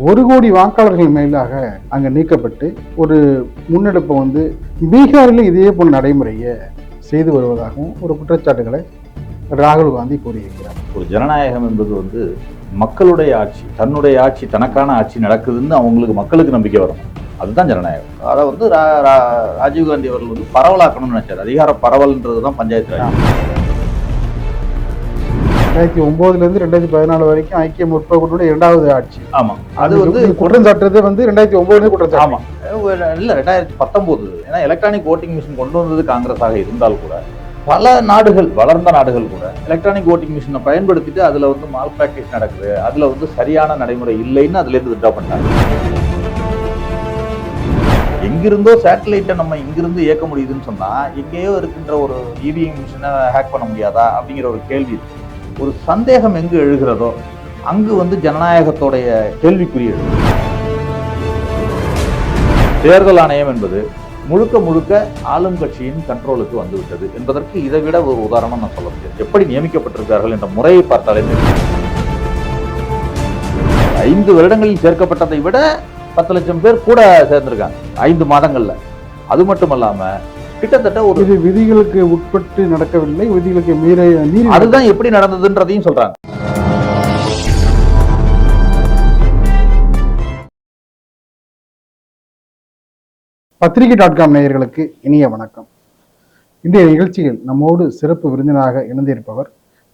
ஒரு கோடி வாக்காளர்கள் மேலாக அங்கே நீக்கப்பட்டு ஒரு முன்னெடுப்பை வந்து பீகாரில் இதே போன்ற நடைமுறையை செய்து வருவதாகவும் ஒரு குற்றச்சாட்டுகளை ராகுல் காந்தி கூறியிருக்கிறார். ஒரு ஜனநாயகம் என்பது வந்து மக்களுடைய ஆட்சி தன்னுடைய ஆட்சி தனக்கான ஆட்சி நடக்குதுன்னு அவங்களுக்கு மக்களுக்கு நம்பிக்கை வரும். அதுதான் ஜனநாயகம். அதை வந்து ரா- ரா- ராஜீவ்காந்தி அவர்கள் வந்து பரவலாக்கணும்னு நினைச்சார். அதிகார பரவல்ன்றது தான் பஞ்சாயத்து ராஜ் ரெண்டாயிரத்தி ஒன்பதுலேருந்து ரெண்டாயிரத்தி பதினாலு வரைக்கும் ஐக்கிய முற்போக்குடைய இரண்டாவது ஆட்சி. ஆமா. அது வந்து குற்றம் சாட்டுறது வந்து ரெண்டாயிரத்தி ஒன்பதுலேருந்து குற்றம் சாட்டு ஆமா இல்ல ரெண்டாயிரத்தி பத்தொன்பது. ஏன்னா எலக்ட்ரானிக் ஓட்டிங் மிஷின் கொண்டு வந்தது காங்கிரஸாக இருந்தால் கூட பல நாடுகள் வளர்ந்த நாடுகள் கூட எலக்ட்ரானிக் ஓட்டிங் மிஷினை பயன்படுத்திட்டு அதுல வந்து மால் பிராக்டிஸ் நடக்குது. அதுல வந்து சரியான நடைமுறை இல்லைன்னு அதுல இருந்து வித்ரா பண்ணாங்க எங்கிருந்தோ சேட்டலைட்டை நம்ம இங்கிருந்து இயக்க முடியுதுன்னு சொன்னா எங்கேயோ இருக்கின்ற ஒரு இவிஎம் மிஷினை ஹேக் பண்ண முடியாதா அப்படிங்கிற ஒரு கேள்வி இருக்கு. ஒரு சந்தேகம் எங்கு எழுகிறதோ அங்கு வந்து ஜனநாயகத்தோடைய கேள்விக்குரிய தேர்தல் ஆணையம் என்பது முழுக்க முழுக்க ஆளும் கட்சியின் கண்ட்ரோலுக்கு வந்துவிட்டது என்பதற்கு இதை விட ஒரு உதாரணம் நான் சொல்ல முடியாது. எப்படி நியமிக்கப்பட்டிருக்கிறார்கள் என்ற முறையை பார்த்தாலே ஐந்து வருடங்களில் சேர்க்கப்பட்டதை விட பத்து லட்சம் பேர் கூட சேர்ந்திருக்காங்க. ஐந்து மாதங்கள்ல. அது மட்டும் இல்லாம கிட்டத்தட்ட ஒரு இது விதிகளுக்கு உட்பட்டு நடக்கவில்லை. விதிகளுக்கு மீற மீறி அதுதான் எப்படி நடந்ததுன்றதையும் சொல்றாங்க. பத்திரிகை டாட் காம் நேயர்களுக்கு இனிய வணக்கம். இன்றைய நிகழ்ச்சியில் நம்மோடு சிறப்பு விருந்தினராக இணைந்திருப்பவர்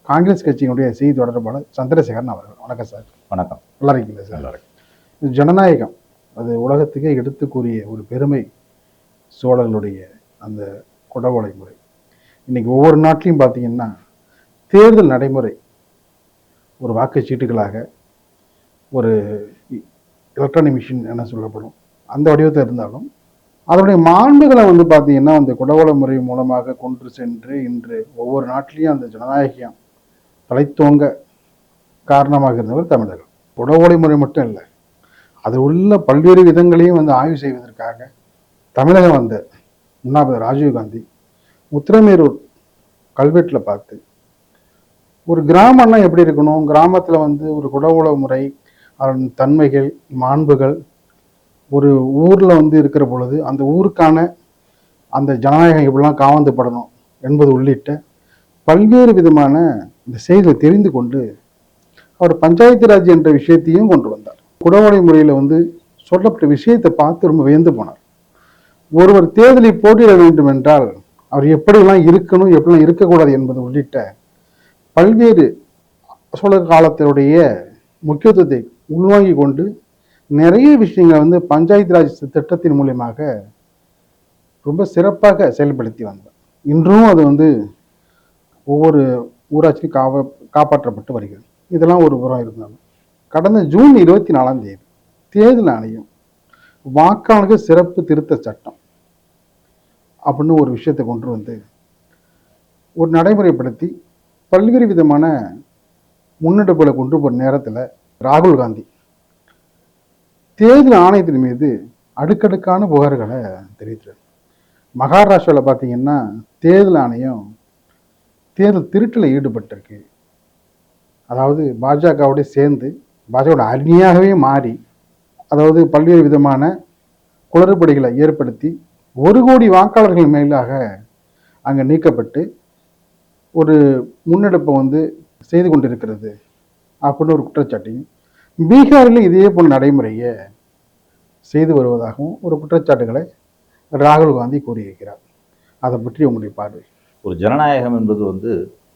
காங்கிரஸ் கட்சியினுடைய செய்தி தொடர்பாளர் சந்திரசேகரன் அவர்கள். வணக்கம் சார். வணக்கம். நல்லா இருக்கீங்களா சார்? நல்லா இருக்கு. ஜனநாயகம். அது உலகத்துக்கே எடுத்து கூறிய ஒரு பெருமை சோழர்களுடைய அந்த குடவோலை முறை. இன்னைக்கு ஒவ்வொரு நாட்டிலையும் பார்த்தீங்கன்னா தேர்தல் நடைமுறை ஒரு வாக்குச்சீட்டுகளாக ஒரு எலக்ட்ரானிக் மிஷின் என சொல்லப்படும். அந்த வடிவத்தில் இருந்தாலும் அதனுடைய மாண்புகளை வந்து பார்த்தீங்கன்னா அந்த குடவோலை முறை மூலமாக கொண்டு சென்று இன்று ஒவ்வொரு நாட்டிலையும் அந்த ஜனநாயகம் தலைத்தோங்க காரணமாக இருந்தவர் தமிழர்கள். குடவோலை முறை மட்டும் இல்லை அது உள்ள பல்வேறு விதங்களையும் வந்து ஆய்வு செய்வதற்காக தமிழகம் வந்த முன்னாள் ராஜீவ்காந்தி உத்திரமேரூர் கல்வெட்டில் பார்த்து ஒரு கிராமம்னா எப்படி இருக்கணும்? கிராமத்தில் வந்து ஒரு குட உழவு முறை அதன் தன்மைகள் மாண்புகள் ஒரு ஊரில் வந்து இருக்கிற பொழுது அந்த ஊருக்கான அந்த ஜனநாயகம் எப்படிலாம் காவந்துப்படணும் என்பது உள்ளிட்ட பல்வேறு விதமான இந்த செய்திகளை தெரிந்து கொண்டு அவர் பஞ்சாயத்து ராஜ் என்ற விஷயத்தையும் கொண்டு வந்தார். குடவோலை முறையில் வந்து சொல்லப்பட்ட விஷயத்தை பார்த்து ரொம்ப வியந்து போனார். ஒருவர் தேர்தலில் போட்டியிட வேண்டும் என்றால் அவர் எப்படியெல்லாம் இருக்கணும் எப்படிலாம் இருக்கக்கூடாது என்பது உள்ளிட்ட பல்வேறு சோழர் காலத்தினுடைய முக்கியத்துவத்தை உள்வாங்கி கொண்டு நிறைய விஷயங்களை வந்து பஞ்சாயத்து ராஜ் திட்டத்தின் மூலியமாக ரொம்ப சிறப்பாக செயல்படுத்தி வந்தார். இன்றும் அது வந்து ஒவ்வொரு ஊராட்சியும் காவ காப்பாற்றப்பட்டு வருகிறது. இதெல்லாம் ஒரு புறம் இருந்தாலும். கடந்த ஜூன் இருபத்தி நாலாம் தேதி தேர்தல் ஆணையம் வாக்காளர்கள் சிறப்பு திருத்த சட்டம் அப்படின்னு ஒரு விஷயத்தை கொண்டு வந்து ஒரு நடைமுறைப்படுத்தி பல்வேறு விதமான முன்னெடுப்புகளை கொண்டு போகிற நேரத்தில் ராகுல் காந்தி தேர்தல் ஆணையத்தின் மீது அடுக்கடுக்கான புகார்களை தெரிவித்தார் மகாராஷ்டிராவில் பார்த்தீங்கன்னா தேர்தல் ஆணையம் தேர்தல் திருட்டில் ஈடுபட்டிருக்கு. அதாவது பாஜகவோட சேர்ந்து பாஜகவோட அருமையாகவே மாறி அதாவது பல்வேறு விதமான குளறுபடிகளை ஏற்படுத்தி ஒரு கோடி வாக்காளர்கள் மேலாக அங்கே நீக்கப்பட்டு ஒரு முன்னெடுப்பை வந்து செய்து கொண்டிருக்கிறது. அப்படின்னு ஒரு குற்றச்சாட்டையும் பீகாரில் இதே போன்ற நடைமுறையை செய்து வருவதாகவும் ஒரு குற்றச்சாட்டுகளை ராகுல் காந்தி கூறியிருக்கிறார். அதை பற்றி உங்களுடைய பார்வை. ஒரு ஜனநாயகம் என்பது வந்து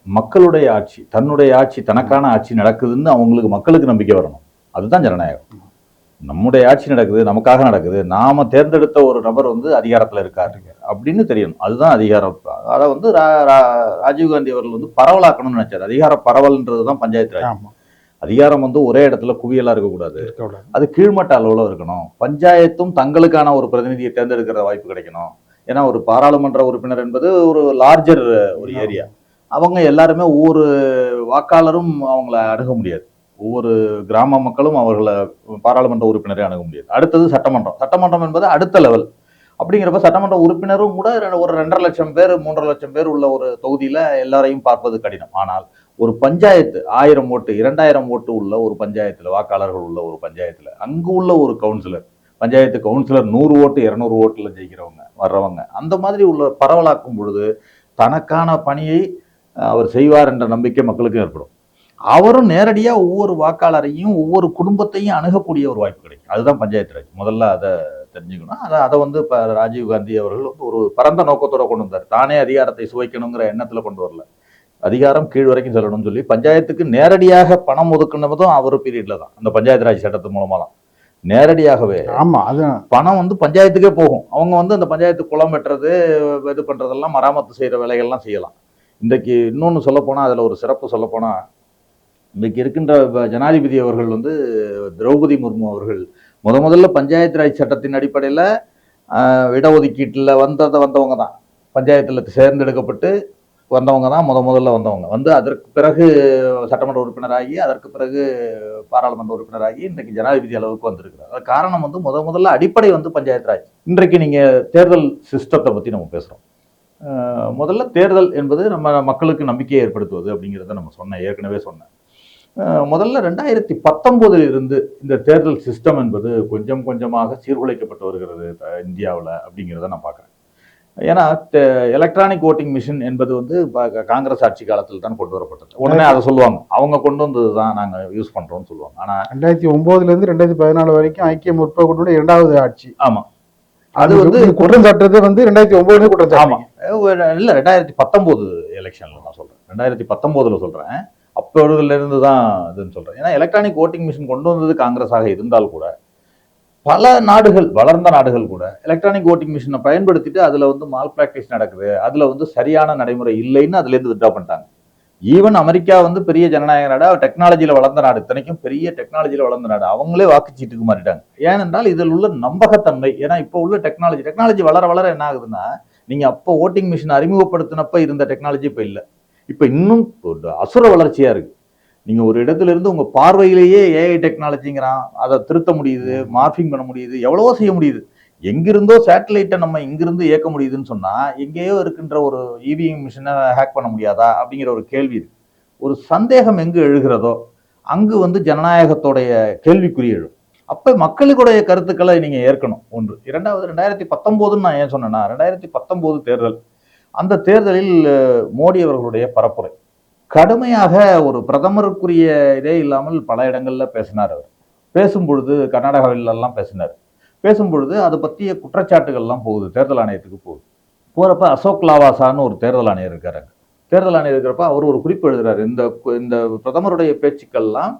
மக்களுடைய ஆட்சி தன்னுடைய ஆட்சி தனக்கான ஆட்சி நடக்குதுன்னு அவங்களுக்கு மக்களுக்கு நம்பிக்கை வரணும். அதுதான் ஜனநாயகம். நம்முடைய ஆட்சி நடக்குது நமக்காக நடக்குது நாம தேர்ந்தெடுத்த ஒரு நபர் வந்து அதிகாரத்துல இருக்காரு அப்படின்னு தெரியணும். அதுதான் அதிகாரம். அதை வந்து ராஜீவ்காந்தி அவர்கள் வந்து பரவலாக்கணும்னு நினைச்சாரு. அதிகார பரவல்ன்றது தான் பஞ்சாயத்து ராஜ். அதிகாரம் வந்து ஒரே இடத்துல குவியலா இருக்கக்கூடாது. இருக்கக்கூடாது அது கீழ்மட்ட அளவில் இருக்கணும். பஞ்சாயத்தும் தங்களுக்கான ஒரு பிரதிநிதியை தேர்ந்தெடுக்கிற வாய்ப்பு கிடைக்கணும். ஏன்னா ஒரு பாராளுமன்ற உறுப்பினர் என்பது ஒரு லார்ஜர் ஒரு ஏரியா அவங்க எல்லாருமே ஒவ்வொரு வாக்காளரும் அவங்கள அணுக முடியாது. ஒவ்வொரு கிராம மக்களும் அவர்களை பாராளுமன்ற உறுப்பினரை அணுக முடியாது. அடுத்தது சட்டமன்றம். சட்டமன்றம் என்பது அடுத்த லெவல் அப்படிங்கிறப்ப சட்டமன்ற உறுப்பினரும் கூட ரெ- ஒரு ரெண்டரை லட்சம் பேர் மூன்றரை லட்சம் பேர் உள்ள ஒரு தொகுதியில் எல்லாரையும் பார்ப்பது கடினம். ஆனால் ஒரு பஞ்சாயத்து ஆயிரம் ஓட்டு இரண்டாயிரம் ஓட்டு உள்ள ஒரு பஞ்சாயத்தில் வாக்காளர்கள் உள்ள ஒரு பஞ்சாயத்தில் அங்கு உள்ள ஒரு கவுன்சிலர் பஞ்சாயத்து கவுன்சிலர் நூறு ஓட்டு இரநூறு ஓட்டில் ஜெயிக்கிறவங்க வர்றவங்க அந்த மாதிரி உள்ள பரவலாக்கும் பொழுது தனக்கான பணியை அவர் செய்வார் என்ற நம்பிக்கை மக்களுக்கும் ஏற்படும். அவரும் நேரடியா ஒவ்வொரு வாக்காளரையும் ஒவ்வொரு குடும்பத்தையும் அணுகக்கூடிய ஒரு வாய்ப்பு கிடைக்கும். அதுதான் பஞ்சாயத்து ராஜ். முதல்ல அதை தெரிஞ்சுக்கணும். அதை அதை வந்து இப்போ ராஜீவ் காந்தி அவர்கள் வந்து ஒரு பரந்த நோக்கத்தோட கொண்டு வந்தார். தானே அதிகாரத்தை சுவைக்கணுங்கிற எண்ணத்துல கொண்டு வரல. அதிகாரம் கீழ் வரைக்கும் செல்லணும்னு சொல்லி பஞ்சாயத்துக்கு நேரடியாக பணம் ஒதுக்குனதும் அவர் பீரியட்ல தான். அந்த பஞ்சாயத்து ராஜ் சட்டத்து மூலமா தான் நேரடியாகவே ஆமா அது பணம் வந்து பஞ்சாயத்துக்கே போகும். அவங்க வந்து அந்த பஞ்சாயத்து குளம் வெட்டுறது இது பண்றதெல்லாம் மராமத்து செய்யற வேலைகள்லாம் செய்யலாம். இன்றைக்கு இன்னொன்று சொல்லப்போனால் அதில் ஒரு சிறப்பு சொல்லப்போனால் இன்றைக்கு இருக்கின்ற ஜனாதிபதி அவர்கள் வந்து திரௌபதி முர்மு அவர்கள் முத முதல்ல பஞ்சாயத்து ராஜ் சட்டத்தின் அடிப்படையில் இடஒதுக்கீட்டில் வந்ததை வந்தவங்க தான். பஞ்சாயத்தில் சேர்ந்தெடுக்கப்பட்டு வந்தவங்க தான் முத முதல்ல வந்தவங்க. வந்து அதற்கு பிறகு சட்டமன்ற உறுப்பினராகி அதற்கு பிறகு பாராளுமன்ற உறுப்பினராகி இன்றைக்கு ஜனாதிபதி அளவுக்கு வந்திருக்கிறார். அது காரணம் வந்து முத முதல்ல அடிப்படை வந்து பஞ்சாயத்து ராஜ். இன்றைக்கு நீங்கள் தேர்தல் சிஸ்டத்தை பற்றி நம்ம பேசுகிறோம் முதல்ல தேர்தல் என்பது நம்ம மக்களுக்கு நம்பிக்கையை ஏற்படுத்துவது அப்படிங்கிறத நம்ம சொன்னேன் ஏற்கனவே சொன்னேன். முதல்ல ரெண்டாயிரத்தி பத்தொம்போதில் இருந்து இந்த தேர்தல் சிஸ்டம் என்பது கொஞ்சம் கொஞ்சமாக சீர்குலைக்கப்பட்டு வருகிறது இந்தியாவில் அப்படிங்கிறத நான் பார்க்குறேன். ஏன்னா எலக்ட்ரானிக் ஓட்டிங் மிஷின் என்பது வந்து காங்கிரஸ் ஆட்சி காலத்தில் தான் கொண்டு வரப்பட்டது. உடனே அதை சொல்லுவாங்க. அவங்க கொண்டு வந்தது தான் நாங்கள் யூஸ் பண்ணுறோம்னு சொல்லுவாங்க. ஆனால் ரெண்டாயிரத்தி ஒன்பதுல இருந்து ரெண்டாயிரத்தி பதினாலு வரைக்கும் ஐக்கிய முற்போக்குடைய இரண்டாவது ஆட்சி. ஆமாம் அது வந்து குற்றம் சாட்டுறது வந்து ரெண்டாயிரத்தி ஒன்பதுல குற்றம் ஆமா. சாட்டுறீங்க. இல்லை ரெண்டாயிரத்தி பத்தொம்போது எலெக்ஷனில் நான் சொல்கிறேன் ரெண்டாயிரத்தி பத்தொம்போதில் சொல்கிறேன் அப்பொழுதுல இருந்து தான் இதுன்னு சொல்கிறேன் ஏன்னா எலக்ட்ரானிக் ஓட்டிங் மிஷின் கொண்டு வந்தது காங்கிரஸாக இருந்தால் கூட பல நாடுகள் வளர்ந்த நாடுகள் கூட எலக்ட்ரானிக் ஓட்டிங் மிஷினை பயன்படுத்திட்டு அதில் வந்து மால் ப்ராக்டிஸ் நடக்குது அதில் வந்து சரியான நடைமுறை இல்லைன்னு அதுலேருந்து வித்ரா பண்ணிட்டாங்க. ஈவன் அமெரிக்கா வந்து பெரிய ஜனநாயக நாடு டெக்னாலஜியில் வளர்ந்த நாடு இத்தனைக்கும் பெரிய டெக்னாலஜியில் வளர்ந்த நாடு அவங்களே வாக்குச்சீட்டுக்கு மாறிட்டாங்க. ஏனென்றால் இதில் உள்ள நம்பகத்தன்மை ஏன்னா இப்போ உள்ள டெக்னாலஜி டெக்னாலஜி வளர வளர என்ன ஆகுதுன்னா நீங்கள் அப்போ ஓட்டிங் மிஷின் அறிமுகப்படுத்தினப்ப இருந்த டெக்னாலஜி இப்போ இல்லை. இப்போ இன்னும் ஒரு அசுர வளர்ச்சியாக இருக்குது நீங்கள் ஒரு இடத்துல இருந்து உங்கள் பார்வையிலேயே ஏஐ டெக்னாலஜிங்கிறான் அதை திருத்த முடியுது மார்ஃபிங் பண்ண முடியுது எவ்வளவோ செய்ய முடியுது. எங்கிருந்தோ சேட்டலைட்டை நம்ம இங்கிருந்து இயக்க முடியுதுன்னு சொன்னால் எங்கேயோ இருக்கின்ற ஒரு இவிஎம் மிஷினை ஹேக் பண்ண முடியாதா? அப்படிங்கிற ஒரு கேள்வி இருக்கு. ஒரு சந்தேகம் எங்கு எழுகிறதோ அங்கு வந்து ஜனநாயகத்தோடைய கேள்விக்குறி எழும். அப்போ மக்களுடைய கருத்துக்களை நீங்கள் ஏற்கணும். ஒன்று. இரண்டாவது ரெண்டாயிரத்தி பத்தொம்போதுன்னு நான் ஏன் சொன்னேன்னா ரெண்டாயிரத்தி பத்தொம்போது தேர்தல். அந்த தேர்தலில் மோடி அவர்களுடைய பரப்புரை. கடுமையாக ஒரு பிரதமருக்குரிய இதே இல்லாமல் பல இடங்களில் பேசினார் அவர். பேசும் பொழுது பேசினார். பேசும்பொழுது அதை அது பற்றிய குற்றச்சாட்டுகள்லாம் போகுது தேர்தல் ஆணையத்துக்கு போகுது. போகிறப்ப அசோக் லாவாசான்னு ஒரு தேர்தல் ஆணையர் இருக்காரு தேர்தல் ஆணையர் இருக்கிறப்ப அவர் ஒரு குறிப்பு எழுதுறாரு இந்த இந்த பிரதமருடைய பேச்சுக்கள்லாம்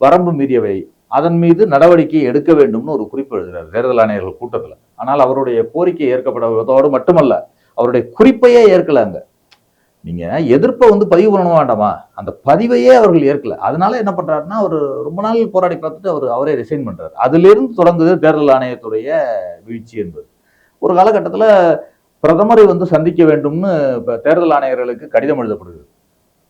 வரம்பு மீறியவை அதன் மீது நடவடிக்கை எடுக்க வேண்டும்னு ஒரு குறிப்பு எழுதுறாரு தேர்தல் ஆணையர்கள் கூட்டத்தில். ஆனால் அவருடைய கோரிக்கை ஏற்கப்படுவதோடு மட்டுமல்ல அவருடைய குறிப்பையே ஏற்கல அங்க. நீங்க எதிர்ப்பை வந்து பதிவு பண்ண வேண்டாமா? அந்த பதிவையே அவர்கள் ஏற்கல. அதனால என்ன பண்றாருன்னா அவர் ரொம்ப நாள் போராடி பார்த்துட்டு அவர் அவரே ரிசைன் பண்றாரு. அதிலிருந்து தொடங்குது தேர்தல் ஆணையத்துடைய வீழ்ச்சி என்பது. ஒரு காலகட்டத்தில் பிரதமரை வந்து சந்திக்க வேண்டும்னு இப்ப தேர்தல் ஆணையர்களுக்கு கடிதம் எழுதப்படுகிறது.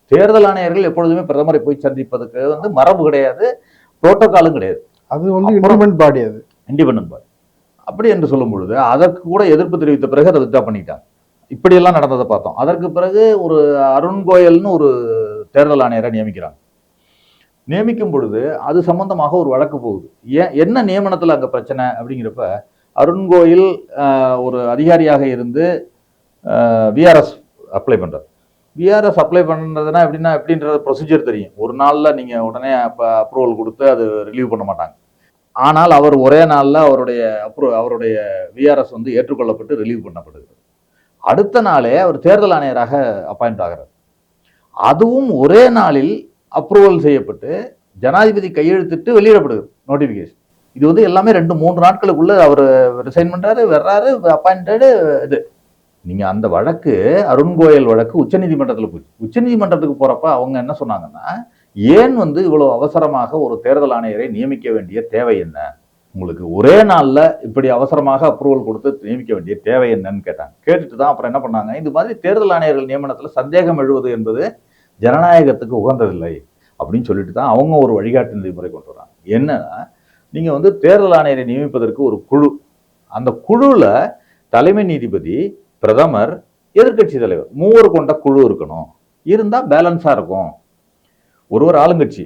தேர்தல் ஆணையர்கள் எப்பொழுதுமே பிரதமரை போய் சந்திப்பதுக்கு வந்து மரபு கிடையாது புரோட்டோகாலும் கிடையாது. அது வந்து இண்டிபெண்ட் பாடி அது. இண்டிபெண்டன்ட் பாடி அப்படி என்று சொல்லும் பொழுது அதற்கு கூட எதிர்ப்பு தெரிவித்த பிறகு அதை வித்ரா பண்ணிட்டாங்க. இப்படியெல்லாம் நடந்ததை பார்த்தோம். அதற்கு பிறகு ஒரு அருண் கோயல்னு ஒரு தேர்தல் ஆணையரை நியமிக்கிறாங்க. நியமிக்கும் பொழுது அது சம்பந்தமாக ஒரு வழக்கு போகுது. ஏன் என்ன நியமனத்தில் அங்கே பிரச்சனை அப்படிங்கிறப்ப அருண் கோயில் ஒரு அதிகாரியாக இருந்து விஆர்எஸ் அப்ளை பண்ணுறார் விஆர்எஸ் அப்ளை பண்ணுறதுனா எப்படின்னா எப்படின்றது ப்ரொசீஜர் தெரியும். ஒரு நாளில் நீங்கள் உடனே அப்போ அப்ரூவல் கொடுத்து அது ரிலீவ் பண்ண மாட்டாங்க. ஆனால் அவர் ஒரே நாளில் அவருடைய அப்ரூ அவருடைய விஆர்எஸ் வந்து ஏற்றுக்கொள்ளப்பட்டு ரிலீவ் பண்ணப்படுகிறது. அடுத்த நாளே அவர் தேர்தல் ஆணையராக அப்பாயிண்ட் ஆகிறார். அதுவும் ஒரே நாளில் அப்ரூவல் செய்யப்பட்டு ஜனாதிபதி கையெழுத்திட்டு வெளியிடப்படுது நோட்டிஃபிகேஷன் இது வந்து எல்லாமே ரெண்டு மூன்று நாட்களுக்குள்ள அவர் ரிசைன் பண்ணுறாரு வர்றாரு அப்பாயிண்டடு இது. நீங்கள் அந்த வழக்கு அருண் கோயல் வழக்கு உச்சநீதிமன்றத்தில் போச்சு. உச்சநீதிமன்றத்துக்கு போகிறப்ப அவங்க என்ன சொன்னாங்கன்னா ஏன் வந்து இவ்வளோ அவசரமாக ஒரு தேர்தல் ஆணையரை நியமிக்க வேண்டிய தேவை என்ன? உங்களுக்கு ஒரே நாளில் இப்படி அவசரமாக அப்ரூவல் கொடுத்து நியமிக்க வேண்டிய தேவை என்னன்னு கேட்டாங்க. கேட்டுட்டு தான் அப்புறம் என்ன பண்ணாங்க? இந்த மாதிரி தேர்தல் ஆணையர்கள் நியமனத்தில் சந்தேகம் எழுவது என்பது ஜனநாயகத்துக்கு உகந்ததில்லை அப்படின்னு சொல்லிட்டு தான் அவங்க ஒரு வழிகாட்டு நெறிமுறை கொண்டு வராங்க. என்னன்னா நீங்கள் வந்து தேர்தல் ஆணையரை நியமிப்பதற்கு ஒரு குழு. அந்த குழுவில் தலைமை நீதிபதி பிரதமர் எதிர்க்கட்சி தலைவர் மூவர் கொண்ட குழு இருக்கணும். இருந்தால் பேலன்ஸாக இருக்கும். ஒருவர் ஆளுங்கட்சி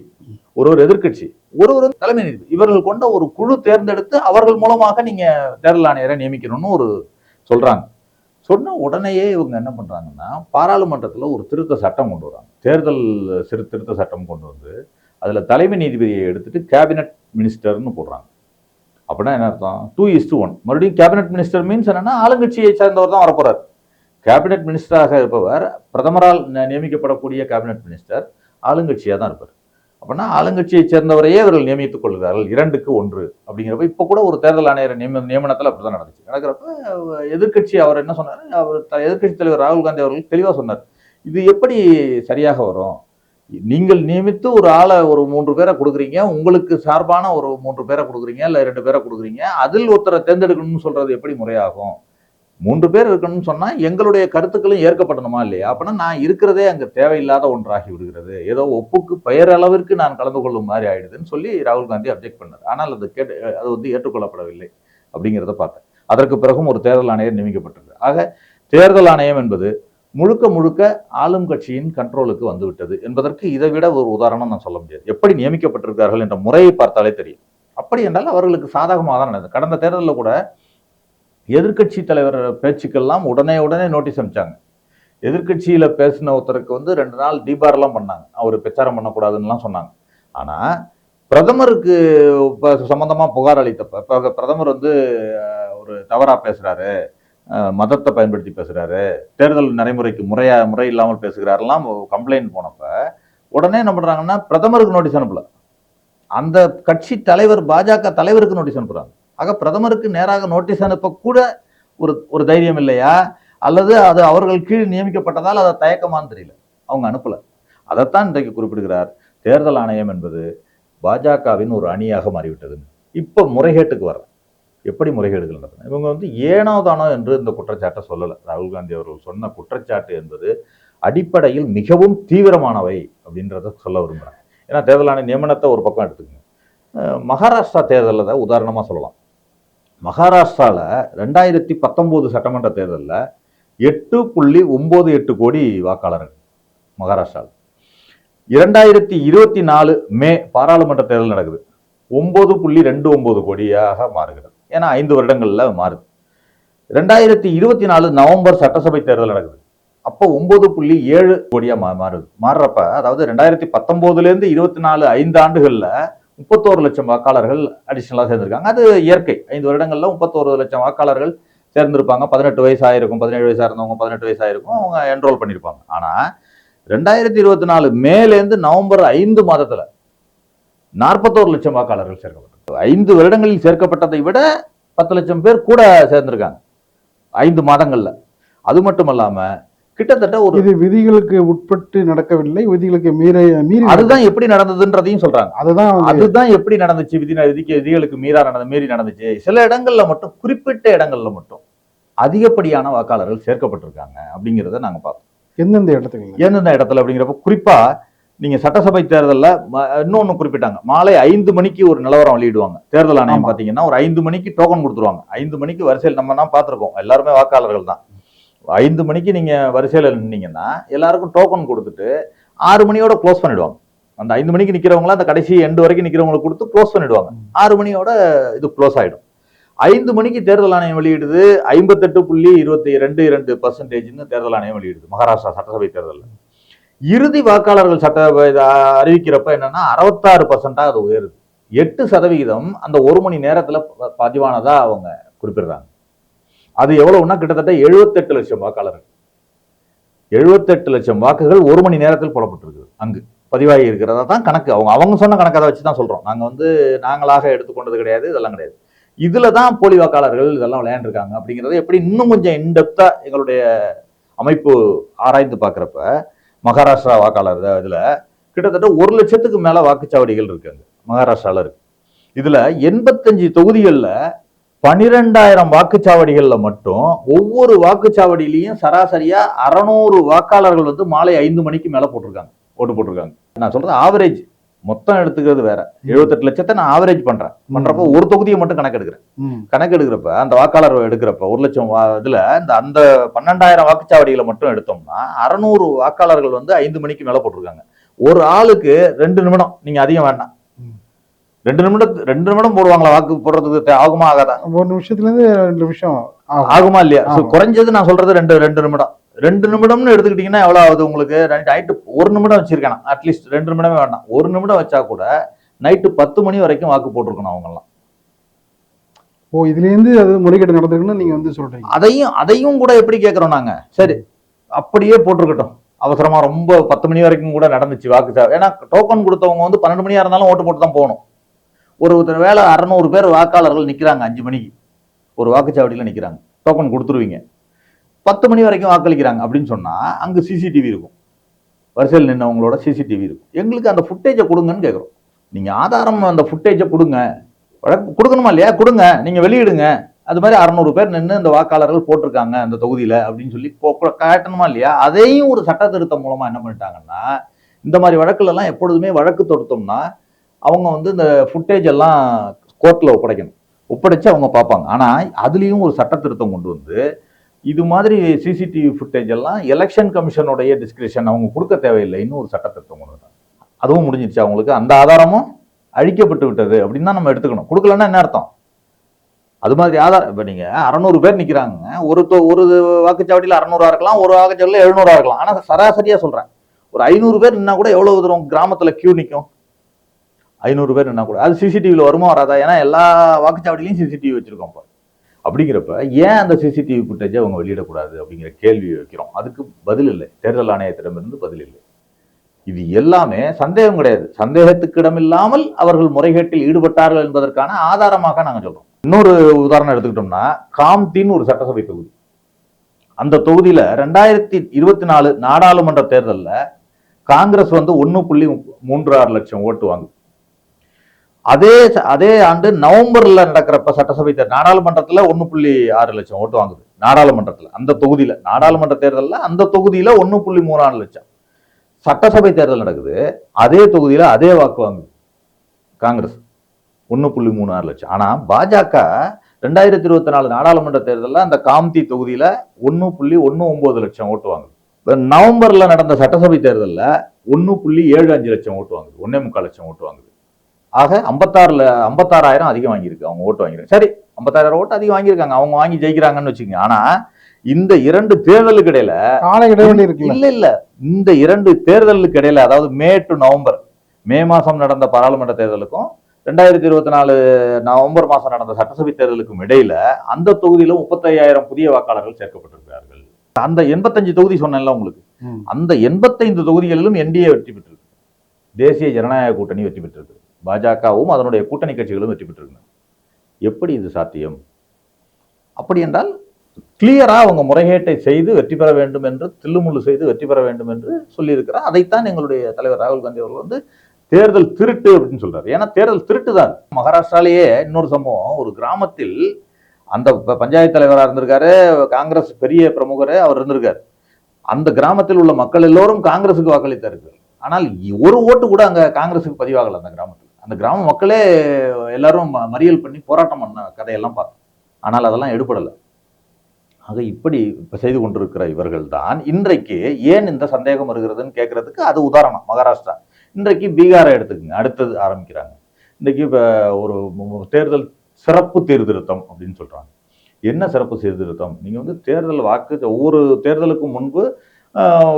ஒருவர் எதிர்க்கட்சி ஒரு ஒரு தலைமை நீதிபதி. இவர்கள் கொண்ட ஒரு குழு தேர்ந்தெடுத்து அவர்கள் மூலமாக நீங்க தேர்தல் ஆணையரை நியமிக்கணும்னு ஒரு சொல்றாங்க. சொன்ன உடனேயே இவங்க என்ன பண்ணுறாங்கன்னா பாராளுமன்றத்தில் ஒரு திருத்த சட்டம் கொண்டு வராங்க. தேர்தல் சிறு திருத்த சட்டம் கொண்டு வந்து அதில் தலைமை நீதிபதியை எடுத்துட்டு கேபினட் மினிஸ்டர்னு போடுறாங்க. அப்படின்னா என்ன அர்த்தம்? டூ இஸ் டூ ஒன் மறுபடியும் கேபினட் மினிஸ்டர் மீன்ஸ் என்னென்னா ஆளுங்கட்சியை சேர்ந்தவர் தான் வரப்போகிறார் கேபினட் மினிஸ்டராக இருப்பவர் பிரதமரால் நியமிக்கப்படக்கூடிய கேபினட் மினிஸ்டர் ஆளுங்கட்சியாக தான் இருப்பார். அப்படின்னா ஆளுங்கட்சியை சேர்ந்தவரையே இவர்கள் நியமித்துக் கொள்கிறார்கள். இரண்டுக்கு ஒன்று அப்படிங்கிறப்ப இப்போ கூட ஒரு தேர்தல் ஆணையர் நியம நியமனத்தில் அப்படி தான் நடந்துச்சு. நடக்கிறப்ப எதிர்க்கட்சி அவர் என்ன சொன்னார்? அவர் த- தலைவர் ராகுல் காந்தி அவர்கள் தெளிவாக சொன்னார். இது எப்படி சரியாக வரும்? நீங்கள் நியமித்து ஒரு ஆளை ஒரு மூன்று பேரை கொடுக்குறீங்க உங்களுக்கு சார்பான ஒரு மூன்று பேரை கொடுக்குறீங்க இல்லை ரெண்டு பேரை கொடுக்குறீங்க அதில் ஒருத்தரை தேர்ந்தெடுக்கணும்னு சொல்கிறது எப்படி முறையாகும்? மூன்று பேர் இருக்கணும்னு சொன்னால் எங்களுடைய கருத்துக்களும் ஏற்கப்படணுமா இல்லையா? அப்படின்னா நான் இருக்கிறதே அங்கே தேவையில்லாத ஒன்றாகி விடுகிறது. ஏதோ ஒப்புக்கு பெயரளவிற்கு நான் கலந்து கொள்ளும் மாதிரி ஆயிடுதுன்னு சொல்லி ராகுல் காந்தி அப்ஜெக்ட் பண்ணார். ஆனால் அது கேட்டு அது வந்து ஏற்றுக்கொள்ளப்படவில்லை அப்படிங்கிறத பார்த்தேன். அதற்கு பிறகும் ஒரு தேர்தல் ஆணையர் நியமிக்கப்பட்டது ஆக தேர்தல் ஆணையம் என்பது முழுக்க முழுக்க ஆளும் கட்சியின் கண்ட்ரோலுக்கு வந்துவிட்டது என்பதற்கு இதை விட ஒரு உதாரணம் நான் சொல்ல முடியாது. எப்படி நியமிக்கப்பட்டிருக்கிறார்கள் என்ற முறையை பார்த்தாலே தெரியும். அப்படி என்றால் அவர்களுக்கு சாதகமாக தான் நடந்தது. கடந்த தேர்தலில் கூட எதிர்க்கட்சி தலைவர் பேச்சுக்கெல்லாம் உடனே உடனே நோட்டீஸ் அனுப்பிச்சாங்க. எதிர்கட்சியில் பேசின ஒருத்தருக்கு வந்து ரெண்டு நாள் தீபாரெல்லாம் பண்ணாங்க. அவர் பிரச்சாரம் பண்ணக்கூடாதுன்னுலாம் சொன்னாங்க. ஆனால் பிரதமருக்கு இப்போ சம்மந்தமாக புகார் அளித்தப்ப பிரதமர் வந்து ஒரு தவறாக பேசுகிறாரு மதத்தை பயன்படுத்தி பேசுகிறாரு தேர்தல் நடைமுறைக்கு முறையா முறை இல்லாமல் பேசுகிறாரெல்லாம் கம்ப்ளைண்ட் போனப்போ உடனே என்ன பண்ணுறாங்கன்னா பிரதமருக்கு நோட்டீஸ் அனுப்பலை. அந்த கட்சி தலைவர் பாஜக தலைவருக்கு நோட்டீஸ் அனுப்புகிறாங்க ஆக பிரதமருக்கு நேராக நோட்டீஸ் அனுப்ப கூட ஒரு ஒரு தைரியம் இல்லையா? அல்லது அது அவர்கள் கீழ் நியமிக்கப்பட்டதால் அதை தயக்கமான்னு தெரியல. அவங்க அனுப்பல. அதைத்தான் இன்றைக்கு குறிப்பிடுகிறார். தேர்தல் ஆணையம் என்பது பாஜகவின் ஒரு அணியாக மாறிவிட்டதுன்னு. இப்போ முறைகேட்டுக்கு வர எப்படி முறைகேடுகள் நடந்தன இவங்க வந்து ஏனோ தானோ என்று இந்த குற்றச்சாட்டை சொல்லலை. ராகுல் காந்தி அவர்கள் சொன்ன குற்றச்சாட்டு என்பது அடிப்படையில் மிகவும் தீவிரமானவை அப்படின்றத சொல்ல விரும்புகிறாங்க ஏன்னா தேர்தல் ஆணைய நியமனத்தை ஒரு பக்கம் எடுத்துக்கோங்க. மகாராஷ்டிரா தேர்தலில் தான் உதாரணமாக சொல்லலாம். மகாராஷ்டிராவில் ரெண்டாயிரத்தி பத்தொம்போது சட்டமன்ற தேர்தலில் எட்டு புள்ளி ஒம்பது எட்டு கோடி வாக்காளர்கள் மகாராஷ்டிராவில் இரண்டாயிரத்தி இருபத்தி நாலு மே பாராளுமன்ற தேர்தல் நடக்குது. ஒம்பது புள்ளி ரெண்டு ஒம்பது கோடியாக மாறுகிறது. ஏன்னா ஐந்து வருடங்களில் மாறுது. ரெண்டாயிரத்தி இருபத்தி நாலு நவம்பர் சட்டசபை தேர்தல் நடக்குது. அப்போ ஒம்பது புள்ளி ஏழு கோடியாக மா மாறுது. மாறுறப்ப அதாவது ரெண்டாயிரத்தி பத்தொம்போதுலேருந்து இருபத்தி நாலு ஐந்து ஆண்டுகளில் முப்பத்தோரு லட்சம் வாக்காளர்கள் அடிஷ்னலாக சேர்ந்திருக்காங்க. அது இயற்கை. ஐந்து வருடங்களில் முப்பத்தோரு லட்சம் வாக்காளர்கள் சேர்ந்திருப்பாங்க. பதினெட்டு வயசு ஆயிருக்கும் பதினேழு வயசாக இருந்தவங்க பதினெட்டு வயசு ஆயிருக்கும் அவங்க என்ரோல் பண்ணியிருப்பாங்க ஆனால் ரெண்டாயிரத்தி இருபத்தி நாலு மேலேருந்து நவம்பர் ஐந்து மாதத்தில் நாற்பத்தோரு லட்சம் வாக்காளர்கள் சேர்க்கப்பட்டாங்க ஐந்து வருடங்களில் சேர்க்கப்பட்டதை விட பத்து லட்சம் பேர் கூட சேர்ந்திருக்காங்க. ஐந்து மாதங்களில். அது மட்டும் இல்லாமல் கிட்டத்தட்ட ஒரு இது விதிகளுக்கு உட்பட்டு நடக்கவில்லை. விதிகளுக்கு மீற மீறி அதுதான் எப்படி நடந்ததுன்றதையும் சொல்றாங்க. அதுதான் அதுதான் எப்படி நடந்துச்சு? விதி விதிக்கு விதிகளுக்கு மீறா நடந்த மீறி நடந்துச்சு. சில இடங்கள்ல மட்டும் குறிப்பிட்ட இடங்கள்ல மட்டும் அதிகப்படியான வாக்காளர்கள் சேர்க்கப்பட்டிருக்காங்க அப்படிங்கிறத நாங்க பார்த்தோம் எந்தெந்த இடத்துக்கு எந்தெந்த இடத்துல அப்படிங்கிறப்ப குறிப்பா நீங்க சட்டசபை தேர்தல்ல இன்னொன்னு குறிப்பிட்டாங்க. மாலை ஐந்து மணிக்கு ஒரு நிலவரம் வெளியிடுவாங்க. தேர்தல் ஆணையம். பாத்தீங்கன்னா ஒரு ஐந்து மணிக்கு டோக்கன் கொடுத்துருவாங்க. ஐந்து மணிக்கு வரிசையில் நம்ம தான் பார்த்திருக்கோம். எல்லாருமே வாக்காளர்கள் தான். ஐந்து மணிக்கு நீங்க வரிசையில நின்னீங்கன்னா எல்லாருக்கும் டோக்கன் கொடுத்துட்டு ஆறு மணியோட க்ளோஸ் பண்ணிடுவாங்க. அந்த ஐந்து மணிக்கு நிக்கிறவங்கள அந்த கடைசி எண்டு வரைக்கும் நிக்கிறவங்களுக்கு கொடுத்து க்ளோஸ் பண்ணிடுவாங்க. ஆறு மணியோட இது க்ளோஸ் ஆயிடும். ஐந்து மணிக்கு தேர்தல் ஆணையம் வெளியிடுது ஐம்பத்தெட்டு புள்ளி இருபத்தி ரெண்டு இரண்டு பர்சன்டேஜ்னு தேர்தல் ஆணையம் வெளியிடுது மகாராஷ்டிரா சட்டசபை தேர்தலில். இறுதி வாக்காளர்கள் சட்ட அறிவிக்கிறப்ப என்னன்னா அறுபத்தாறு பர்சன்டா அது உயருது. எட்டு சதவிகிதம் அந்த ஒரு மணி நேரத்துல ப- பதிவானதா அவங்க குறிப்பிடுறாங்க. அது எவ்வளவுன்னா கிட்டத்தட்ட எழுபத்தெட்டு லட்சம் வாக்காளர்கள். எழுபத்தெட்டு லட்சம் வாக்குகள் ஒரு மணி நேரத்தில் போடப்பட்டிருக்குது அங்கு. பதிவாகி இருக்கிறதா தான் கணக்கு. அவங்க அவங்க சொன்ன கணக்கை அதை வச்சு தான் சொல்கிறோம் நாங்கள் வந்து நாங்களாக எடுத்துக்கொண்டது கிடையாது இதெல்லாம் கிடையாது. இதில் தான் போலி வாக்காளர்கள் இதெல்லாம் விளையாண்டுருக்காங்க அப்படிங்கிறத எப்படி இன்னும் கொஞ்சம் இன்டெப்த்தாக எங்களுடைய அமைப்பு ஆராய்ந்து பார்க்குறப்ப மகாராஷ்டிரா வாக்காளர் இதில் கிட்டத்தட்ட ஒரு லட்சத்துக்கு மேலே வாக்குச்சாவடிகள் இருக்குது அங்கே. மகாராஷ்டிராவில் இருக்கு. இதில் எண்பத்தஞ்சு தொகுதிகளில் பனிரெண்டாயிரம் வாக்குச்சாவடிகள்ல மட்டும் ஒவ்வொரு வாக்குச்சாவடியிலையும் சராசரியா அறநூறு வாக்காளர்கள் வந்து மாலை ஐந்து மணிக்கு மேல போட்டிருக்காங்க. ஓட்டு போட்டிருக்காங்க. நான் சொல்றது ஆவரேஜ் மொத்தம் எடுத்துக்கிறது வேற. எழுபத்தெட்டு லட்சத்தை நான் ஆவரேஜ் பண்றேன். பண்றப்ப ஒரு தொகுதியை மட்டும் கணக்கெடுக்கிறேன். ம். கணக்கு எடுக்கிறப்ப அந்த வாக்காளர் எடுக்கிறப்ப ஒரு லட்சம் வா- இதுல இந்த அந்த பன்னெண்டாயிரம் வாக்குச்சாவடிகளை மட்டும் எடுத்தோம்னா அறநூறு வாக்காளர்கள் வந்து ஐந்து மணிக்கு மேல போட்டிருக்காங்க. ஒரு ஆளுக்கு ரெண்டு நிமிடம். நீங்க அதிகம் வேண்டாம். ரெண்டு நிமிடம் ரெண்டு நிமிடம் போடுவாங்களா வாக்கு போடுறதுக்கு ஆகுமா ஆகாதா? ஒரு நிமிஷத்துல இருந்து ரெண்டு நிமிஷம் ஆகும். இல்லையா. குறைஞ்சது நான் சொல்றது ரெண்டு ரெண்டு நிமிடம். ரெண்டு நிமிடம்னு எடுத்துக்கிட்டீங்கன்னா எவ்வளவு ஆகுது உங்களுக்கு? நைட்டு ஒரு நிமிடம் வச்சிருக்கேன்? அட்லீஸ்ட் ரெண்டு நிமிடமே வேண்டாம். ஒரு நிமிடம் வச்சா கூட நைட்டு பத்து மணி வரைக்கும் வாக்கு போட்டிருக்கணும் அவங்கெல்லாம். ஓ இதுல இருந்து அது முறைகேடு நடந்திருக்குன்னு நீங்க வந்து சொல்றீங்க. அதையும் அதையும் கூட எப்படி கேட்குறோம் நாங்க? சரி அப்படியே போட்டிருக்கட்டும். அவசரமா ரொம்ப பத்து மணி வரைக்கும் கூட நடந்துச்சு வாக்கு ஏன்னா டோக்கன் கொடுத்தவங்க வந்து பன்னெண்டு மணியா இருந்தாலும் ஓட்டு போட்டு தான் போகணும். ஒரு வேலை அறநூறு பேர் வாக்காளர்கள் நிற்கிறாங்க அஞ்சு மணிக்கு. ஒரு வாக்குச்சாவடியில் நிற்கிறாங்க டோக்கன் கொடுத்துருவீங்க. பத்து மணி வரைக்கும் வாக்களிக்கிறாங்க அப்படின்னு சொன்னால் அங்கே சிசிடிவி இருக்கும். வரிசையில் நின்னவங்களோட சிசிடிவி இருக்கும். எங்களுக்கு அந்த ஃபுட்டேஜை கொடுங்கன்னு கேட்குறோம் நீங்கள் ஆதாரம் அந்த ஃபுட்டேஜை கொடுங்க. வழக்கு கொடுக்கணுமா இல்லையா? கொடுங்க. நீங்கள் வெளியிடுங்க. அது மாதிரி அறநூறு பேர் நின்று இந்த வாக்காளர்கள் போட்டிருக்காங்க அந்த தொகுதியில் அப்படின்னு சொல்லி போ- காட்டணுமா இல்லையா? அதையும் ஒரு சட்ட திருத்தம் மூலமாக என்ன பண்ணிட்டாங்கன்னா இந்த மாதிரி வழக்குலலாம் எப்பொழுதுமே வழக்கு தொடுத்தோம்னா அவங்க வந்து இந்த ஃபுட்டேஜ் எல்லாம் கோர்ட்டில் ஒப்படைக்கணும். ஒப்படைச்சு அவங்க பார்ப்பாங்க. ஆனால் அதுலேயும் ஒரு சட்ட திருத்தம் கொண்டு வந்து இது மாதிரி சிசிடிவி ஃபுட்டேஜ் எல்லாம் எலெக்ஷன் கமிஷனுடைய டிஸ்கிரிப்ஷன் அவங்க கொடுக்க தேவையில்லை இன்னும் ஒரு சட்ட திருத்தம் கொண்டு வந்தாங்க. அதுவும் முடிஞ்சிருச்சு. அவங்களுக்கு அந்த ஆதாரமும் அழிக்கப்பட்டு விட்டது அப்படின்னு தான் நம்ம எடுத்துக்கணும். கொடுக்கலன்னா என்ன அர்த்தம்? அது மாதிரி ஆதாரம் இப்போ நீங்கள் அறநூறு பேர் நிற்கிறாங்க ஒரு ஒரு வாக்குச்சாவடியில் அறநூறா இருக்கலாம் ஒரு வாக்குச்சாவடியில் எழுநூறா இருக்கலாம். ஆனால் சராசரியாக சொல்கிறேன் ஒரு ஐநூறு பேர் நின்னா கூட எவ்வளோ தூரம் கிராமத்தில் கியூ நிற்கும் ஐநூறு பேர் என்ன கூட. அது சிசிடிவியில் வருமா வராதா? ஏன்னா எல்லா வாக்குச்சாவடியிலையும் சிசிடிவி வச்சுருக்கோம் இப்போ. அப்படிங்கிறப்ப ஏன் அந்த சிசிடிவி ஃபுட்டேஜை அவங்க வெளியிடக்கூடாது அப்படிங்கிற கேள்வி வைக்கிறோம். அதுக்கு பதில் இல்லை. தேர்தல் ஆணையத்திடமிருந்து பதில் இல்லை. இது எல்லாமே சந்தேகம் கிடையாது. சந்தேகத்துக்கு இடமில்லாமல் அவர்கள் முறைகேட்டில் ஈடுபட்டார்கள் என்பதற்கான ஆதாரமாக நாங்கள் சொல்கிறோம் இன்னொரு உதாரணம் எடுத்துக்கிட்டோம்னா காம்தின்னு ஒரு சட்டசபை தொகுதி. அந்த தொகுதியில் ரெண்டாயிரத்தி இருபத்தி நாலு நாடாளுமன்ற தேர்தலில் காங்கிரஸ் வந்து ஒன்று புள்ளி மூன்று ஆறு லட்சம் ஓட்டு வாங்குது. அதே ச- அதே ஆண்டு நவம்பர்ல நடக்கிறப்ப சட்டசபை தேர்தல் நாடாளுமன்றத்துல ஒன்று புள்ளி ஆறு லட்சம் ஓட்டு வாங்குது நாடாளுமன்றத்துல. அந்த தொகுதியில நாடாளுமன்ற தேர்தலில் அந்த தொகுதியில ஒன்று புள்ளி மூணாறு லட்சம். சட்டசபை தேர்தல் நடக்குது அதே தொகுதியில அதே வாக்கு வாங்குது காங்கிரஸ். ஒன்று புள்ளி மூணு ஆறு லட்சம். ஆனால் பாஜக ரெண்டாயிரத்தி இருபத்தி நாலு நாடாளுமன்ற தேர்தலில் அந்த காம்தி தொகுதியில் ஒன்று புள்ளி ஒன்று ஒம்பது லட்சம் ஓட்டு வாங்குது. நவம்பரில் நடந்த சட்டசபை தேர்தலில் ஒன்று புள்ளி ஏழு அஞ்சு லட்சம் ஓட்டு வாங்குது ஒன்னே முக்கால் லட்சம் ஓட்டு வாங்குது. ஆக ஐம்பத்தாறுல ஐம்பத்தாறாயிரம் அதிகம் வாங்கியிருக்கு. அவங்க ஓட்டு வாங்கியிருக்கு சரி ஐம்பத்தாயிரம் ஓட்டு அதிகம் வாங்கியிருக்காங்க. அவங்க வாங்கி ஜெயிக்கிறாங்கன்னு வச்சுக்கோங்க. ஆனா இந்த இரண்டு தேர்தலுக்கு இடையில கால இடைவெளி இருக்குல்ல. இல்ல இல்ல. இந்த இரண்டு தேர்தலுக்கு இடையில அதாவது மே டு நவம்பர் மே மாசம் நடந்த பாராளுமன்ற தேர்தலுக்கும் ரெண்டாயிரத்தி இருபத்தி நாலு நவம்பர் மாசம் நடந்த சட்டசபை தேர்தலுக்கும் இடையில அந்த தொகுதியில முப்பத்தையாயிரம் புதிய வாக்காளர்கள் சேர்க்கப்பட்டிருக்கிறார்கள். அந்த எண்பத்தஞ்சு தொகுதி சொன்னேன்ல உங்களுக்கு. அந்த எண்பத்தைந்து தொகுதிகளிலும் என்டிஏ வெற்றி பெற்றிருக்கு. தேசிய ஜனநாயக கூட்டணி வெற்றி பெற்றிருக்கு. பாஜகவும் அதனுடைய கூட்டணி கட்சிகளும் வெற்றி பெற்றிருக்கு எப்படி இது சாத்தியம்? அப்படி என்றால் கிளியராக அவங்க முறைகேட்டை செய்து வெற்றி பெற வேண்டும் என்று தில்லுமுள்ளு செய்து வெற்றி பெற வேண்டும் என்று சொல்லியிருக்கிறார். அதைத்தான் எங்களுடைய தலைவர் ராகுல் காந்தி அவர்கள் வந்து தேர்தல் திருட்டு அப்படின்னு சொல்றாரு. ஏன்னா தேர்தல் திருட்டு தான் மகாராஷ்டிராலேயே இன்னொரு சம்பவம். ஒரு கிராமத்தில் அந்த பஞ்சாயத்து தலைவராக இருந்திருக்காரு. காங்கிரஸ் பெரிய பிரமுகர் அவர் இருந்திருக்காரு. அந்த கிராமத்தில் உள்ள மக்கள் எல்லோரும் காங்கிரஸுக்கு வாக்களித்தார்கள். ஆனால் ஒரு ஓட்டு கூட அங்கே காங்கிரஸுக்கு பதிவாகல அந்த கிராமத்தில். அந்த கிராம மக்களே எல்லாரும் ம- மறியல் பண்ணி போராட்டம் பண்ண கதையெல்லாம் பார்த்தோம். ஆனால் அதெல்லாம் எடுபடலை. ஆக இப்படி செய்து கொண்டிருக்கிற இவர்கள் தான் இன்றைக்கு ஏன் இந்த சந்தேகம் வருகிறதுன்னு கேட்கறதுக்கு அது உதாரணம். மகாராஷ்டிரா. இன்றைக்கு பீகாரை எடுத்துக்கோங்க. அடுத்தது ஆரம்பிக்கிறாங்க. இன்றைக்கு இப்போ ஒரு தேர்தல் சிறப்பு சீர்திருத்தம் அப்படின்னு சொல்கிறாங்க என்ன சிறப்பு சீர்திருத்தம்? நீங்கள் வந்து தேர்தல் வாக்கு ஒவ்வொரு தேர்தலுக்கும் முன்பு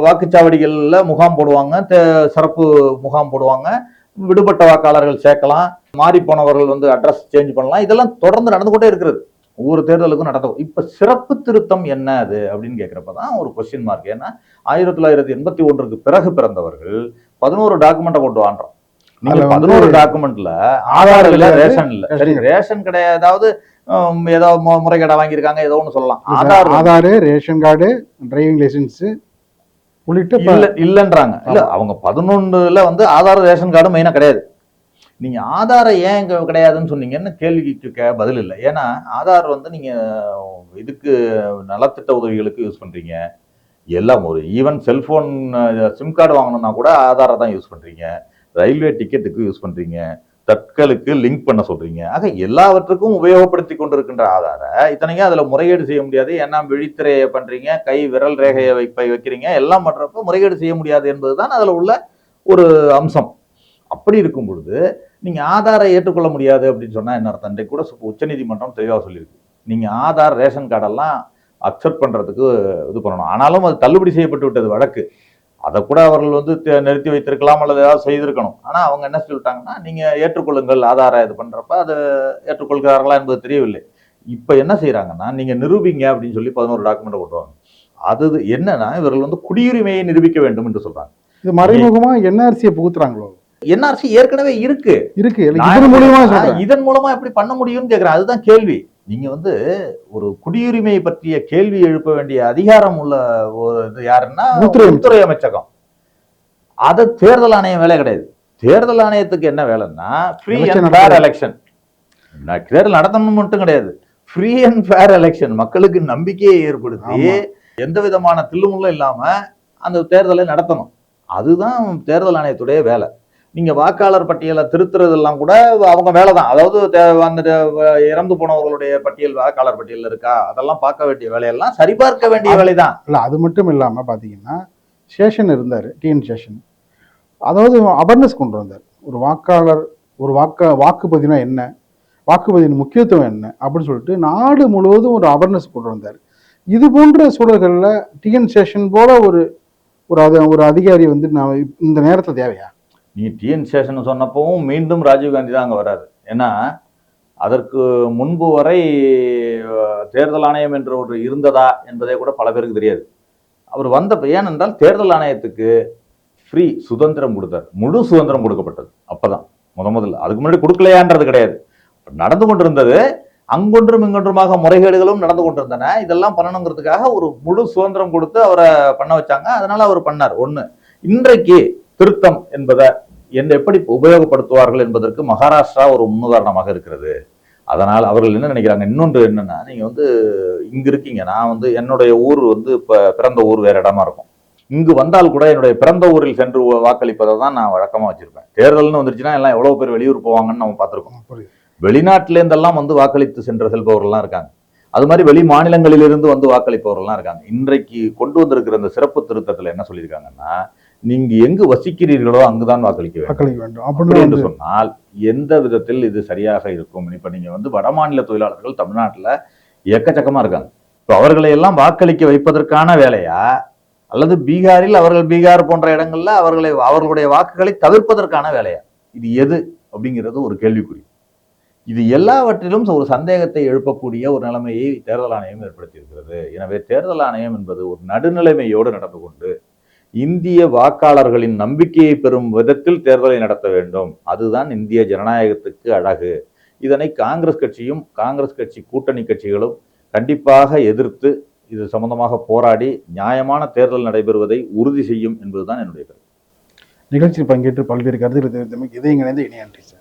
வாக்குச்சாவடிகளில் முகாம் போடுவாங்க தே- சிறப்பு முகாம் போடுவாங்க. விடுபட்ட வாக்காளர்கள் சேர்க்கலாம். மாறி போனவர்கள் வந்து அட்ரஸ் சேஞ்ச் பண்ணலாம். இதெல்லாம் தொடர்ந்து நடந்து கொண்டே இருக்கிறது. ஒவ்வொரு தேர்தலுக்கும் நடத்தும் இப்ப சிறப்பு திருத்தம் என்ன அது அப்படின்னு கேட்கிறப்ப தான் ஒரு கொஸ்டின் மார்க் ஏன்னா ஆயிரத்தி தொள்ளாயிரத்தி எண்பத்தி ஒன்றுக்கு பிறகு பிறந்தவர்கள் பதினோரு டாக்குமெண்ட்டை கொண்டு வாண்டோம் நீங்க அதுல வந்து பதினோரு டாக்குமெண்ட்ல ஆதார் இல்ல ரேஷன் இல்ல. சரி ரேஷன் கிடையாது. ஏதாவது ஏதோ மு- முறைகேடா வாங்கியிருக்காங்க ஏதோ ஒண்ணு சொல்லலாம். Aadhaar Aadhaar ration card driving licence உள்ளிட்ட இல்ல இல்லன்றாங்க. இல்ல அவங்க பதினொன்றுல வந்து ஆதார் ரேஷன் கார்டு மெயினா கிடையாது. நீங்க ஆதாரம் ஏன் இங்க கிடையாதுன்னு சொன்னீங்கன்னு கேள்விக்கு பதில் இல்லை. ஏன்னா ஆதார் வந்து நீங்க இதுக்கு நலத்திட்ட உதவிகளுக்கு யூஸ் பண்றீங்க. எல்லாம் ஒரு ஈவன் செல்போன் சிம் கார்டு வாங்கணும்னா கூட ஆதாரை தான் யூஸ் பண்றீங்க. ரயில்வே டிக்கெட்டுக்கு யூஸ் பண்றீங்க. தற்களுக்கு லிங்க் பண்ண சொல்றீங்க. ஆக எல்லாவற்றுக்கும் உபயோகப்படுத்தி கொண்டிருக்கின்ற ஆதார இத்தனைக்கும் அதுல முறைகேடு செய்ய முடியாது. ஏன்னா விழித்திரையை பண்றீங்க கை விரல் ரேகையை வைப்பை வைக்கிறீங்க எல்லாம் பண்றப்ப முறைகேடு செய்ய முடியாது என்பதுதான் அதுல உள்ள ஒரு அம்சம். அப்படி இருக்கும் பொழுது நீங்க ஆதாரை ஏற்றுக்கொள்ள முடியாது அப்படின்னு சொன்னா என்ன அர்த்தம்? கூட உச்சநீதிமன்றம் தெளிவாக சொல்லியிருக்கு. நீங்க ஆதார் ரேஷன் கார்டெல்லாம் அக்செப்ட் பண்றதுக்கு இது பண்ணணும். ஆனாலும் அது தள்ளுபடி செய்யப்பட்டு விட்டது வழக்கு. அதை கூட அவர்கள் வந்து நிறுத்தி வைத்திருக்கலாம் அல்லது ஏதாவது செய்திருக்கணும். ஆனா அவங்க என்ன சொல்லிட்டாங்கன்னா நீங்க ஏற்றுக்கொள்ளுங்கள் ஆதார இது பண்றப்ப அதை ஏற்றுக்கொள்கிறார்களா என்பது தெரியவில்லை. இப்ப என்ன செய்றாங்கன்னா நீங்க நிரூபிங்க அப்படின்னு சொல்லி பதினோரு டாக்குமெண்ட் கொண்டுவாங்க அது என்னன்னா இவர்கள் வந்து குடியுரிமையை நிரூபிக்க வேண்டும் என்று சொல்றாங்க. இது மறைமுகமா என்ஆர்சியை புகுத்துறாங்களோ? என்ஆர்சி ஏற்கனவே இருக்கு. இருக்கு. இதன் சொல்றேன். இதன் மூலமா எப்படி பண்ண முடியும்னு கேக்குறேன். அதுதான் கேள்வி. நீங்க வந்து ஒரு குடியுரிமை பற்றிய கேள்வி எழுப்ப வேண்டிய அதிகாரம் உள்ள ஒரு இது யாருன்னா உள்துறை அமைச்சகம். அது தேர்தல் ஆணையம் வேலை கிடையாது. தேர்தல் ஆணையத்துக்கு என்ன வேலைன்னா ஃப்ரீ அண்ட் ஃபேர். எலெக்ஷன் தேர்தல் நடத்தணும் மட்டும் கிடையாது. ஃப்ரீ அண்ட் ஃபேர் எலெக்ஷன் மக்களுக்கு நம்பிக்கையை ஏற்படுத்தி. எந்த விதமான தில்லுமுள்ளும் இல்லாம அந்த தேர்தலை நடத்தணும். அதுதான் தேர்தல் ஆணையத்துடைய வேலை. நீங்க வாக்காளர் பட்டியலை திருத்துறதெல்லாம் கூட அவங்க வேலை தான் அதாவது அந்த இறந்து போனவர்களுடைய பட்டியல் வாக்காளர் பட்டியல் இருக்கா? அதெல்லாம் பார்க்க வேண்டிய வேலையெல்லாம் சரிபார்க்க வேண்டிய வேலைதான். இல்ல அது மட்டும் இல்லாம பாத்தீங்கன்னா சேஷன் இருந்தாரு டிஎன் சேஷன். அதாவது அவேர்னஸ் கொண்டு வந்தார். ஒரு வாக்காளர் ஒரு வாக்க வாக்குப்பதிவுனா என்ன? வாக்குப்பதிவின் முக்கியத்துவம் என்ன? அப்படின்னு சொல்லிட்டு நாடு முழுவதும் ஒரு அவேர்னஸ் கொண்டு வந்தார். இது போன்ற சூழல்களில் டிஎன் சேஷன் போல ஒரு ஒரு அது ஒரு அதிகாரி வந்து நான் இந்த நேரத்தில் தேவையா? நீ டிஎன் ஸ்டேஷன் சொன்னப்பவும் மீண்டும் ராஜீவ்காந்தி தான் அங்கே வராது ஏன்னா அதற்கு முன்பு வரை தேர்தல் ஆணையம் என்ற ஒரு இருந்ததா என்பதே கூட பல பேருக்கு தெரியாது. அவர் வந்த ஏனென்றால் தேர்தல் ஆணையத்துக்கு ஃப்ரீ சுதந்திரம் கொடுத்தார். முழு சுதந்திரம் கொடுக்கப்பட்டது. அப்போ தான் முத முதல்ல. அதுக்கு முன்னாடி கொடுக்கலையான்றது கிடையாது. நடந்து கொண்டிருந்தது அங்கொன்றும் இங்கொன்றுமாக முறைகேடுகளும் நடந்து கொண்டிருந்தன. இதெல்லாம் பண்ணணுங்கிறதுக்காக ஒரு முழு சுதந்திரம் கொடுத்து அவரை பண்ண வச்சாங்க. அதனால அவர் பண்ணார். ஒன்று இன்றைக்கு திருத்தம் என்பதை என்ன எப்படி உபயோகப்படுத்துவார்கள் என்பதற்கு மகாராஷ்டிரா ஒரு முன்னுதாரணமாக இருக்கிறது. அதனால் அவர்கள் என்ன நினைக்கிறாங்க? இன்னொன்று என்னன்னா நீங்க வந்து இங்க இருக்கீங்க. நான் வந்து என்னுடைய ஊர் வந்து இப்ப பிறந்த ஊர் வேற இடமா இருக்கும். இங்கு வந்தால் கூட என்னுடைய பிறந்த ஊரில் சென்று வாக்களிப்பதை தான் நான் வழக்கமா வச்சிருப்பேன். தேர்தல்னு வந்துருச்சுன்னா எல்லாம் எவ்வளவு பேர் வெளியூர் போவாங்கன்னு நம்ம பார்த்திருக்கோம். புரியுது. வெளிநாட்டில இருந்தெல்லாம் வந்து வாக்களித்து சென்று செல்பவர்கள்லாம் இருக்காங்க. அது மாதிரி வெளி மாநிலங்களிலிருந்து வந்து வாக்களிப்பவர்கள்லாம் இருக்காங்க. இன்றைக்கு கொண்டு வந்திருக்கிற இந்த சிறப்பு திருத்தத்துல என்ன சொல்லியிருக்காங்கன்னா நீங்க எங்கு வசிக்கிறீர்களோ அங்குதான் வாக்களிக்க வேண்டும். வாக்களிக்க வேண்டும். அப்படி என்று சொன்னால் எந்த விதத்தில் இது சரியாக இருக்கும்? இப்ப நீங்க வந்து வடமாநில தொழிலாளர்கள் தமிழ்நாட்டுல எக்கச்சக்கமா இருக்காங்க. இப்ப அவர்களை எல்லாம் வாக்களிக்க வைப்பதற்கான வேலையா? அல்லது பீகாரில் அவர்கள் பீகார் போன்ற இடங்கள்ல அவர்களை அவர்களுடைய வாக்குகளை தவிர்ப்பதற்கான வேலையா? இது எது அப்படிங்கிறது ஒரு கேள்விக்குறி. இது எல்லாவற்றிலும் ஒரு சந்தேகத்தை எழுப்பக்கூடிய ஒரு நிலைமையை தேர்தல் ஆணையம் ஏற்படுத்தியிருக்கிறது. எனவே தேர்தல் ஆணையம் என்பது ஒரு நடுநிலைமையோடு நடந்து கொண்டு இந்திய வாக்காளர்களின் நம்பிக்கையை பெறும் விதத்தில் தேர்தலை நடத்த வேண்டும். அதுதான் இந்திய ஜனநாயகத்துக்கு அழகு. இதனை காங்கிரஸ் கட்சியும் காங்கிரஸ் கட்சி கூட்டணி கட்சிகளும் கண்டிப்பாக எதிர்த்து இது சம்பந்தமாக போராடி நியாயமான தேர்தல் நடைபெறுவதை உறுதி செய்யும் என்பதுதான் என்னுடைய கருத்து. நிகழ்ச்சியில் பங்கேற்று பல்வேறு கருத்துக்களை தெரிவித்தமைக்கு இதயம் இணைந்து இணையன்றி சார்.